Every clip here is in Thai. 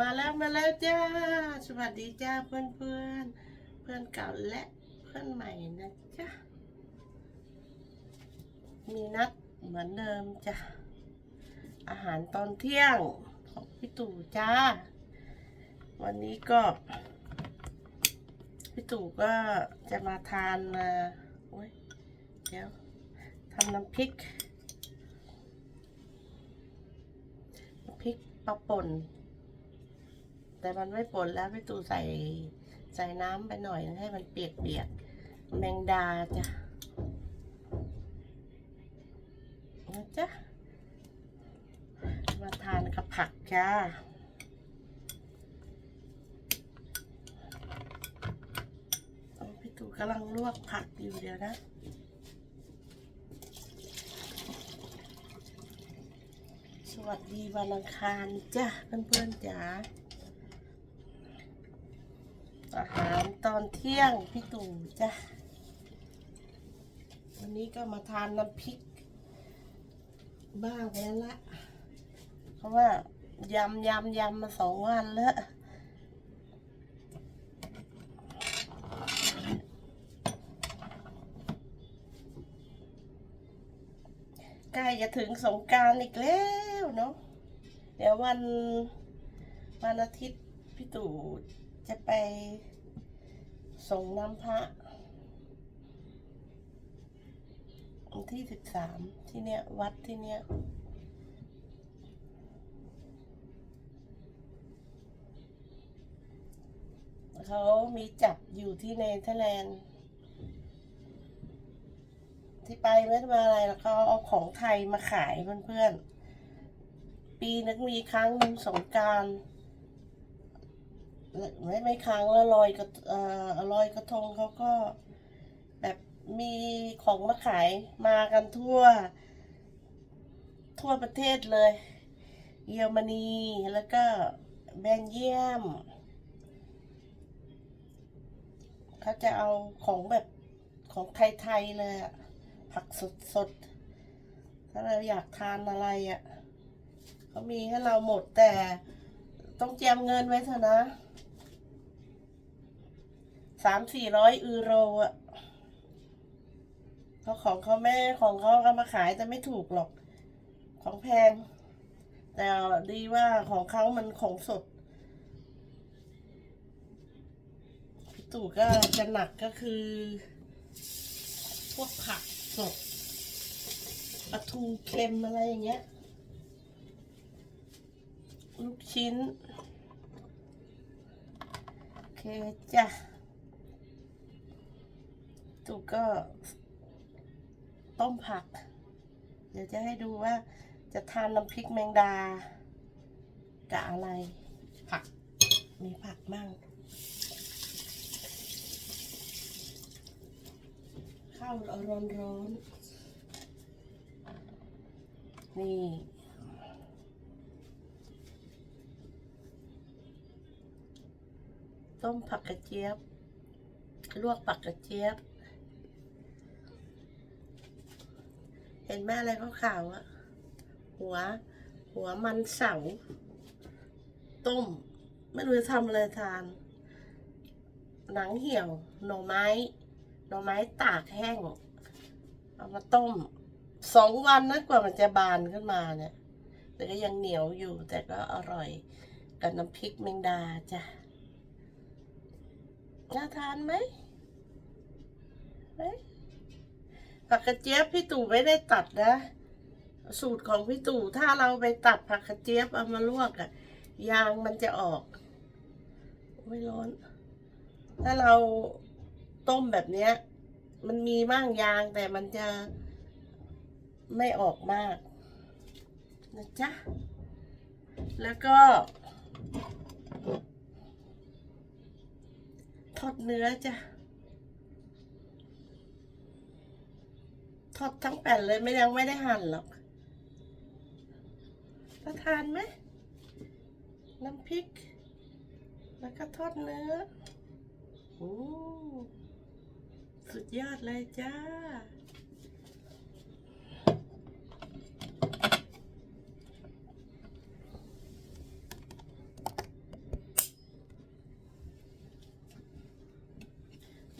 มาแล้วมาแล้วจ้า สวัสดีจ้าเพื่อนเพื่อนเพื่อนเก่าและเพื่อนใหม่นะจ้ามีนัดเหมือนเดิมจ้าอาหารตอนเที่ยงของพี่ตู่จ้า วันนี้ก็ พี่ตู่ก็จะมาทานมาโอ้ยเดี๋ยวทำน้ำพริกพริกปลาป่น แต่มันไม่ป่นแล้วพี่ตู่ใส่ใส่น้ำไปหน่อยให้มันเปียกๆแมงดาจ้ะนะจ๊ะมาทานกับผักจ้าพี่ตู่กำลังลวกผักอยู่เดียวนะสวัสดีวันอังคารจ้ะเพื่อนๆจ๋า อาหารตอนเที่ยงพี่ตู่จ้ะวันนี้ก็มาทานน้ำพริก บ้างแล้วละเพราะว่ายำยำยำมาสองวันแล้วใกล้จะถึงสงการอีกแล้วเนาะเดี๋ยววันวันอาทิตย์พี่ตู่ จะไปส่งน้ำพระวันที่สิบสามที่เนี้ย วัดที่เนี้ยเขามีจับอยู่ที่เนเธอร์แลนด์ ที่ไปไม่ได้มาอะไรแล้วเขาเอาของไทยมาขายเพื่อนๆ ปีนึงมีครั้งหนึ่งสงกราร ไม่ไม่ครั้งแล้วลอยกระอ่อลอยกระทงเขาก็แบบมีของมาขายมากันทั่ว ทั่วประเทศเลย เยอรมนีแล้วก็เบลเยียมเขาจะเอาของแบบของไทยๆเลยอะผักสดๆ ถ้าเราอยากทานอะไรอะ่ะเขามีให้เราหมดแต่ต้องเจียมเงินไว้เถอะนะ สามสี่ร้อยยูโรอะ่ะเพราะของเขาแม่ของเขาเอามาขายแต่ไม่ถูกหรอก ของแพง แต่ดีว่าของเขามันของสดพี่ตู่ก็จะหนักก็คือ พวกผักสดปลาทูเค็มอะไรอย่างเงี้ย ลูกชิ้น โอเคจ้ะ ตุกก็ต้มผัก เดี๋ยวจะให้ดูว่าจะทานน้ำพริกแมงดา กับอะไร ผัก มีผักมั่ง ข้าวร้อนร้อนๆนี่ต้มผักกระเจี๊ยบ ลวกผักกระเจี๊ยบ เห็นแม่อะไรขาวๆอะหัว หัวมันเสา ต้ม ไม่รู้จะทำอะไรทาน หนังเหี่ยว หน่อไม้ หน่อไม้ตากแห้ง เอามาต้ม สองวันนะกว่ามันจะบานขึ้นมาเนี่ย แต่ก็ยังเหนียวอยู่ แต่ก็อร่อย กับน้ำพริกแมงดาจ้ะ น่าทานไหมเฮ้ ผักกระเจี๊ยบพี่ตู่ไม่ได้ตัดนะ สูตรของพี่ตู่ถ้าเราไปตัดผักกระเจี๊ยบเอามาลวกอะยางมันจะออกไม่ร้อน ถ้าเราต้มแบบเนี้ย มันมีบ้างยางแต่มันจะไม่ออกมากนะจ๊ะ แล้วก็ ทอดเนื้อจ้ะ ทอดทั้งแผ่นเลยไม่ยังไม่ได้หั่นหรอกจะทานไหมน้ำพริก แล้วก็ทอดเนื้อโอ้สุดยอดเลยจ้า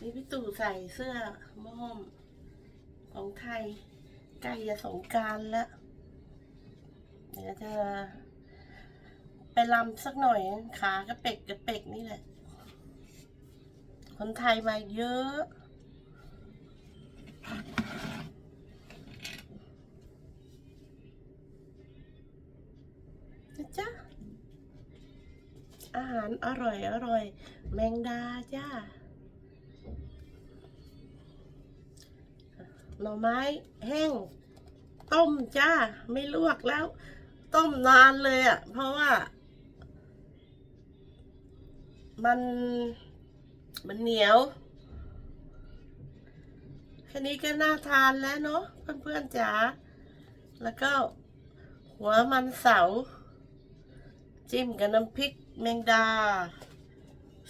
นี่พี่ตู่ใส่เสื้อม่อม ของไทยใกล้จะสงการแล้วเดี๋ยวจะ ไปลำสักหน่อยขากระเป็กกระเป็กนี่แหละ คนไทยมาเยอะนะจ๊ะอาหารอร่อยอร่อย แมงดาจ้า หน่อไม้แห้ง ต้มจ้า ไม่ลวกแล้ว ต้มนานเลยอะ่ะ เพราะว่า มันมันเหนียว แค่นี้ก็น่าทานแล้วเนาะเพื่อนๆจ๋าแล้วก็หัวมันเสา จิ้มกับน้ำพริกแมงดา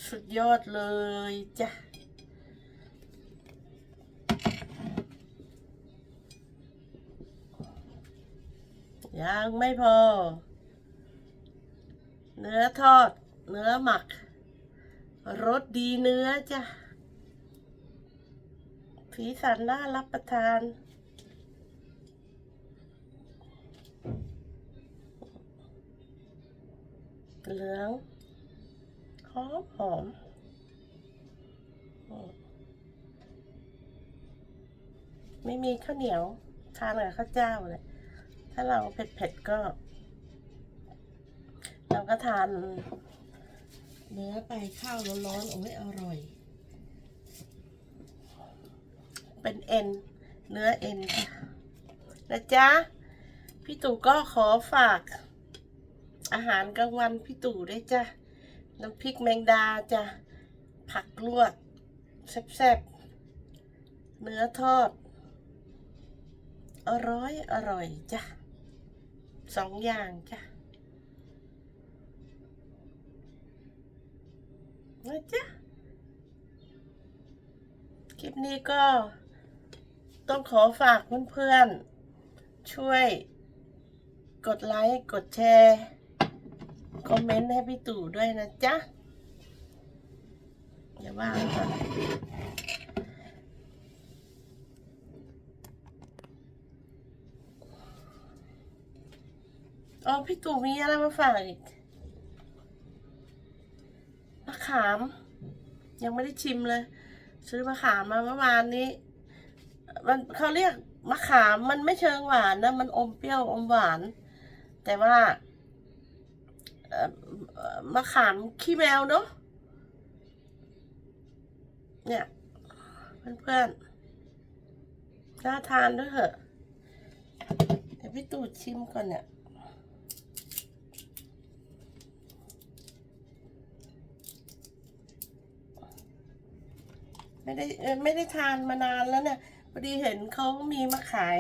สุดยอดเลยจ้ะ ยังไม่พอ เนื้อทอด เนื้อหมัก รสดีเนื้อจ้ะสีสันน่ารับประทาน เหลือง หอมหอมอืมไม่มีข้าวเหนียว ทานกับข้าวเจ้าเลย ถ้าเราเผ็ดๆก็ เราก็ทานเนื้อไปข้าวร้อนๆโอ้ยอร่อย เป็นเอ็น เนื้อเอ็นค่ะนะจ๊ะ พี่ตู่ก็ขอฝาก อาหารกลางวันพี่ตู่ด้วยจ้ะ น้ำพริกแมงดาจ้ะ ผักลวกแซ่บๆ เนื้อทอด อร่อย อร่อยจ้ะ สองอย่างจ้ะนะจ๊ะคลิปนี้ก็ต้องขอฝากเพื่อนๆ ช่วยกดไลค์ กดแชร์ คอมเมนต์ให้พี่ตู่ด้วยนะจ๊ะ อย่าว่า อ๋อพี่ตู่มีอะไรมาฝากอีกมะขาม ยังไม่ได้ชิมเลย ซื้อมะขามมาเมื่อวานนี้ มันเขาเรียกมะขามมันไม่เชิงหวานนะ มันอมเปรี้ยวอมหวาน แต่ว่าเอ่อมะขามขี้แมวเนาะเนี่ยเพื่อนๆน่าทานด้วยเหอะ เดี๋ยวพี่ตู่ชิมก่อนเนี่ย ไม่ได้ไม่ได้ทานมานานแล้วเนี่ยพอดีเห็นเขามีมาขาย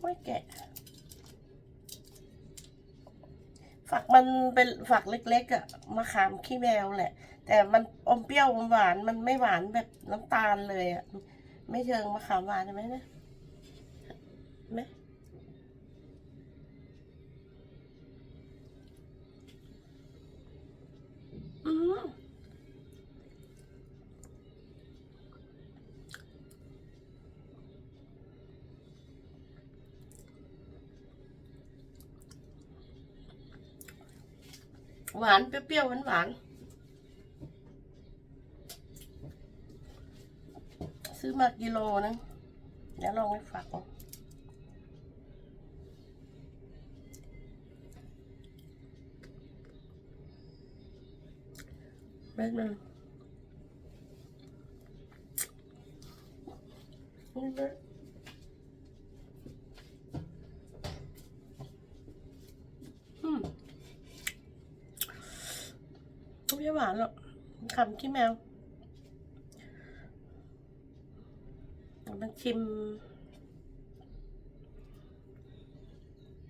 ไม่แกะ ฝักมันเป็นฝักเล็กๆอะมะขามขี้แมวแหละ แต่มันอมเปรี้ยวอมหวานมันไม่หวานแบบน้ำตาลเลยอะไม่เชิงมะขามหวานใช่ไหมนะ หวานเปรี้ยวๆหวานซื้อมากิโลนึงเดี๋ยวลองไปฝากก่อนแป๊บนึงนี่นะอื ไม่หวานหรอกคำขี้แมวมันชิม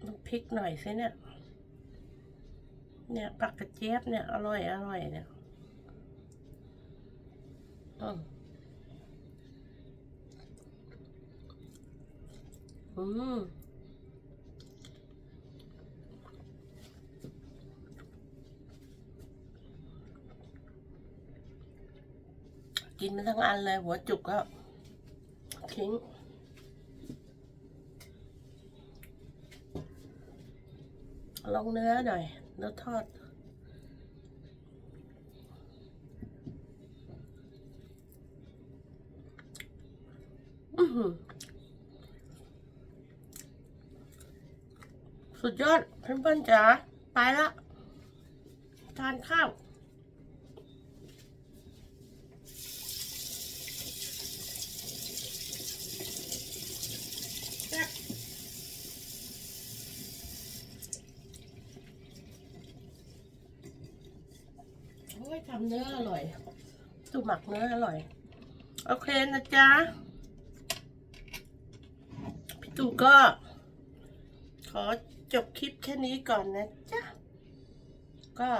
น้ำพริกหน่อยสิเนี่ย เนี่ยปักกระเจี๊ยบเนี่ย อร่อย อร่อยเนี่ยอืมอืม กินมันทั้งอันเลย หัวจุกก็ทิ้งลองเนื้อหน่อยเนื้อทอด สุดยอดเพื่อนๆจ๋าไปละ ทานข้าวำเนื้ออร่อยตูหมักเนื้ออร่อย โอเคนะจ๊ะ พี่ตู่ก็ ขอจบคลิปแค่นี้ก่อนนะจ๊ะ ก็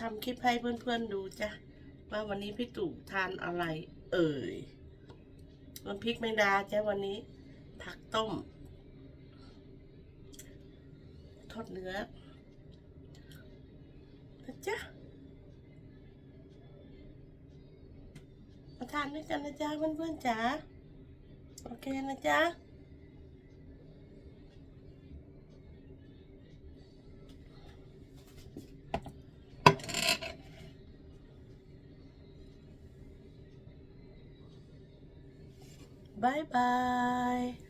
ทำคลิปให้เพื่อนๆดูจ้ะ ว่าวันนี้พี่ตู่ทานอะไร เอ่ยน้ำพริกแมงดาจ้ะวันนี้ ผักต้ม ทอดเนื้อนะจ๊ะ มาทานด้วยกันนะจ๊ะเพื่อนๆจ๋าโอเคนะจ๊ะบายบาย